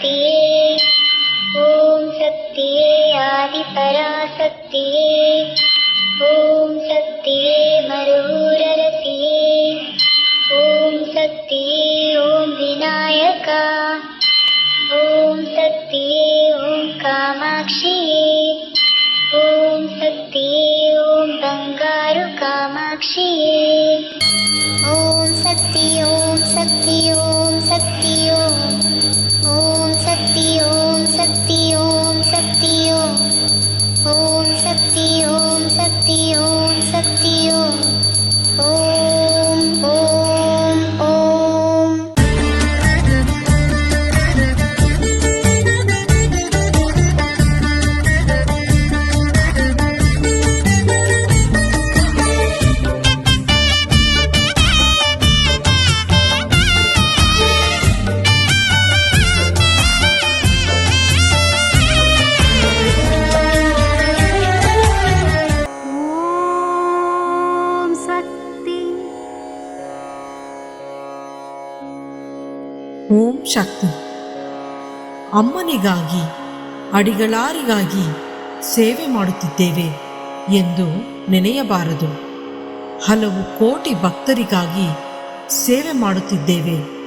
शक्तिये। ॐ शक्तिये आदिपरा ॐ शक्तिये मरुररतिये ॐ शक्तिये ॐ विनायका। ॐ शक्तिये ॐ कामाक्षिये। ॐ शक्तिये ॐ बङ्गारुकामाक्षी ॐ शक्ति ॐ शक्ति ಓಂ ಶಕ್ತಿ. ಅಮ್ಮನಿಗಾಗಿ ಅಡಿಗಳಾರಿಗಾಗಿ ಸೇವೆ ಮಾಡುತ್ತಿದ್ದೇವೆ ಎಂದು ನೆನೆಯಬಾರದು. ಹಲವು ಕೋಟಿ ಭಕ್ತರಿಗಾಗಿ ಸೇವೆ ಮಾಡುತ್ತಿದ್ದೇವೆ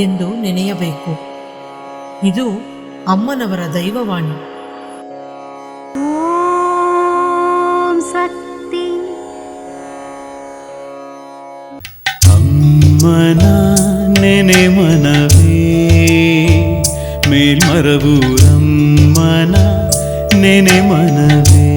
ಎಂದು ನೆನೆಯಬೇಕು. ಇದು ಅಮ್ಮನವರ ದೈವವಾಣಿ. ಓಂ മേൽമറവൂറമ്മന നെനെ മനവേ